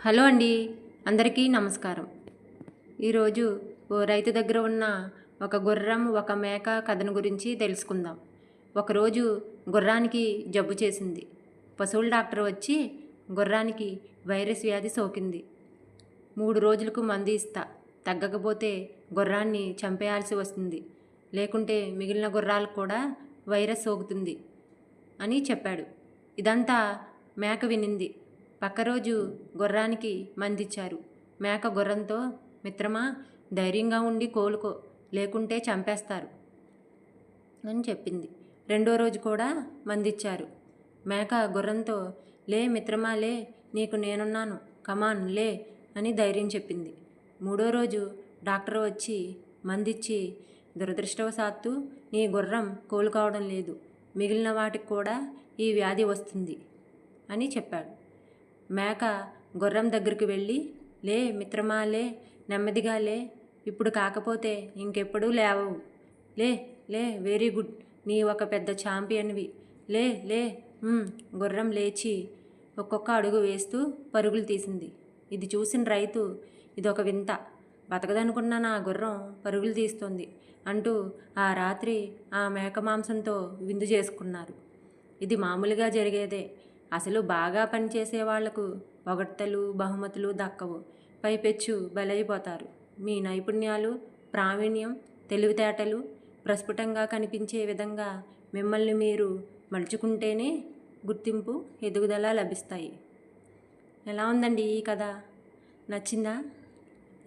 Hello అండి. అందరికీ నమస్కారం. ఈరోజు ఓ రైతు దగ్గర ఉన్న ఒక గుర్రం ఒక మేక కథను గురించి తెలుసుకుందాం. ఒకరోజు గుర్రానికి జబ్బు చేసింది. పశువుల డాక్టర్ వచ్చి గుర్రానికి వైరస్ వ్యాధి సోకింది. మూడు రోజులకు మందు ఇస్తా. తగ్గకపోతే గుర్రాన్ని చంపేయాల్సి వస్తుంది. లేకుంటే మిగిలిన గుర్రాలకు కూడా వైరస్ సోకుతుంది అని చెప్పాడు. ఇదంతా మేక వినింది. పక్క రోజు గుర్రానికి మందిచ్చారు. మేక గుర్రంతో మిత్రమా ధైర్యంగా ఉండి కోలుకో లేకుంటే చంపేస్తారు అని చెప్పింది. రెండో రోజు కూడా మందిచ్చారు. మేక గుర్రంతో లే మిత్రమా లే నీకు నేనున్నాను. కమాన్ లే అని ధైర్యం చెప్పింది. మూడో రోజు డాక్టర్ వచ్చి మందిచ్చి దురదృష్టవశాత్తు నీ గుర్రం కోలుకోవడం లేదు. మిగిలిన వాటికి కూడా ఈ వ్యాధి వస్తుంది అని చెప్పాడు. మేక గుర్రం దగ్గరికి వెళ్ళి లే మిత్రమా లే నెమ్మదిగా లే ఇప్పుడు కాకపోతే ఇంకెప్పుడు లేవవు. లే లే వెరీ గుడ్ నీ ఒక పెద్ద ఛాంపియన్వి లే లే గుర్రం లేచి ఒక్కొక్క అడుగు వేస్తూ పరుగులు తీసింది. ఇది చూసిన రైతు ఇదొక వింత. బతకదనుకున్న నా గుర్రం? పరుగులు తీస్తుంది అంటూ ఆ రాత్రి ఆ మేక మాంసంతో విందు చేసుకున్నారు. ఇది మామూలుగా జరిగేదే. అసలు బాగా పనిచేసే వాళ్ళకు పొగడ్తలు బహుమతులు దక్కవు. పైపెచ్చు బలైపోతారు. మీ నైపుణ్యాలు ప్రావీణ్యం తెలివితేటలు ప్రస్ఫుటంగా కనిపించే విధంగా మిమ్మల్ని మీరు మలుచుకుంటేనే గుర్తింపు ఎదుగుదల లభిస్తాయి. ఎలా ఉందండి ఈ కథ? నచ్చిందా?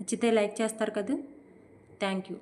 నచ్చితే లైక్ చేస్తారు కదూ? Thank you.